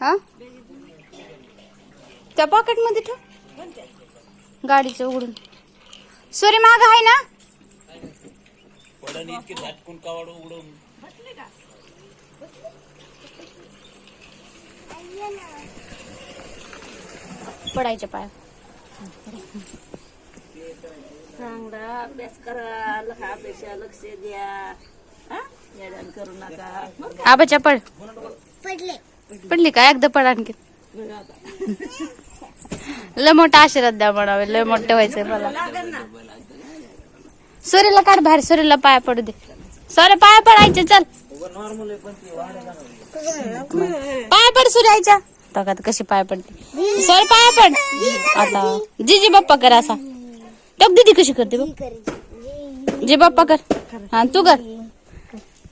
हा? त्या पॉकेटमध्ये ठेव. गाडीचं उघडून. सोरी माग आहे ना? पडण इतके झटकून कावड उघडून. पडायच्या पाय. चांगला अभ्यास करा लहा अभ्यासा लक्ष द्या. हा? करू नका. आबाच्या पड पडली. का? एकदा पड आणखी. लय मोठा आशीर्वाद द्या म्हणावे लय मोठं व्हायचंय मला. सूर्यला काढ बाहेर सूर्यला पाया पडू दे. सॉरी पाया पडायचे चल. पाया पड सूर्याच्या तगात कशी पाया पडते? सॉरी पाया पड. आता जीजी बाप्पा कर असा. टक दीदी कशी करते बघ. जी बाप्पा कर. हा तू कर.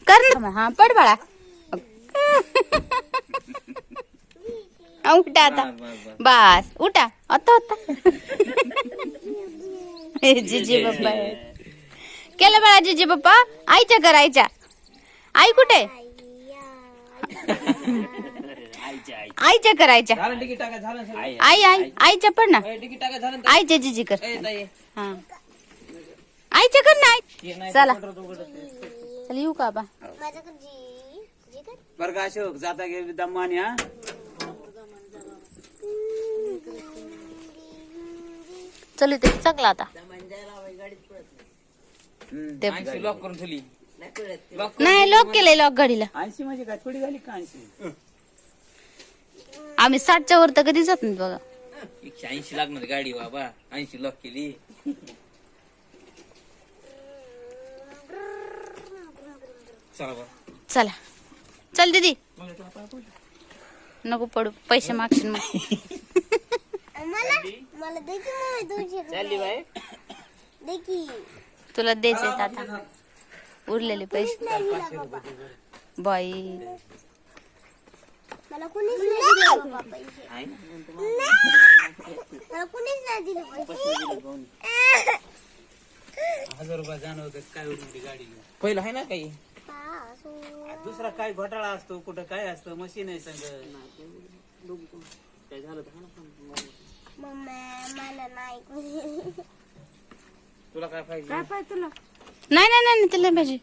कर ना. हा पड बाळा. उठा आता। बस उठा आता आता। हे जिजी बाप्पा आहे. केलं बाळा जिजी बाप्पा आईच्या कर आईच्या। आई कुठे? आईच्या कर आईच्या झालं तिकीट टाका झालं सर आई आई आईच्या पण ना। तिकीट टाका झालं आईच्या जिजी कर ए, ताई, हा। आईच्या कर ना आई ये नाही चला। पटलं उघडत नाही. चल येऊ का बा बरं का अशोक जाता गे दमानी हा? चल इथे चांगला आता. ते- ऐंशी लॉक करून ठेवली. लॉक नाही लॉक केलंय लॉक गाडीला ऐंशी म्हणजे काय थोडी झाली का ऐंशी? आम्ही साठच्या वर तर कधी जात नाही बघा. एकशे ऐंशी लागणार गाडी बाबा. ऐंशी लॉक केली. चला चला. चल दीदी. नको पडू पैसे मागशील मग. मला दे की मम्मी दोनशे चालली बाय दे की. तुला द्यायचे आता. उरलेले पैसे. बाई. मला कुणीच नाही? मला कुणीच नाही दिलं पैसे. हजार रुपये जाणं होतं काय ती गाडी पहिलं आहे ना काही? दुसरा काय घोटाळा असतो कुठं काय असतं मशीन आहे सगळं काय झालं तर ना पण. मम्मी मला नाही कोणी तुला काय पाहिजे? काय पाहिजे तुला? नाही नाही नाही तिला पाहिजे.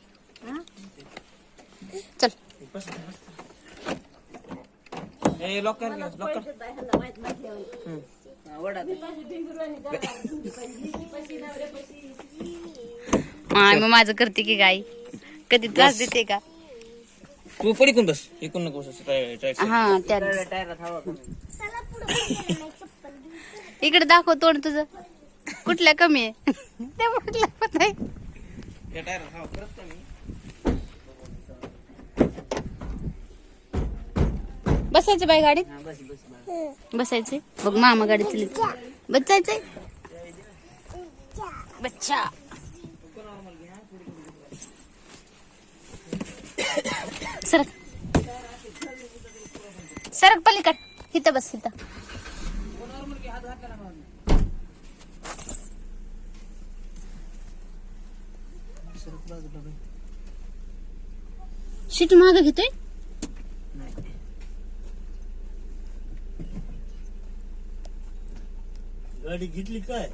चल. ए हा. माय मग माझं करते की गाई? कधी त्रास देते का? तू पडी कोण बस एकूण नको बस हा त्या. इकडे दाखव तोंड तुझं. कुठल्या कमी आहे? ते म्हटलं पण नाही. टायर करत बसायचं बाई गाडीत? बस बस बस. बसायचे. बघ मामा गाडीत बसायचंय बच्चा. सरक. सरक पलीकड. इथं बस इथं. शीट माग घेतोय? गाडी घेतली काय?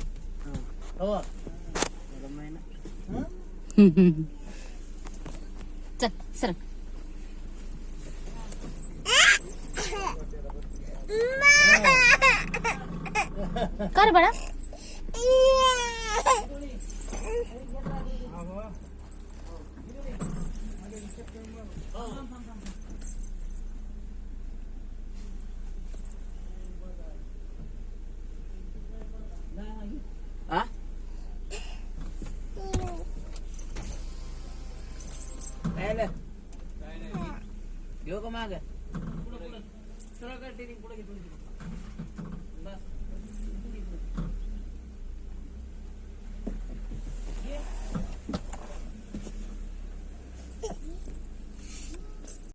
हवा. चल सरक. कर बडा हा काय आलं? ಸರಗಡ್ಡೆ ನಿಮ್ಗೆ ಕೂಡ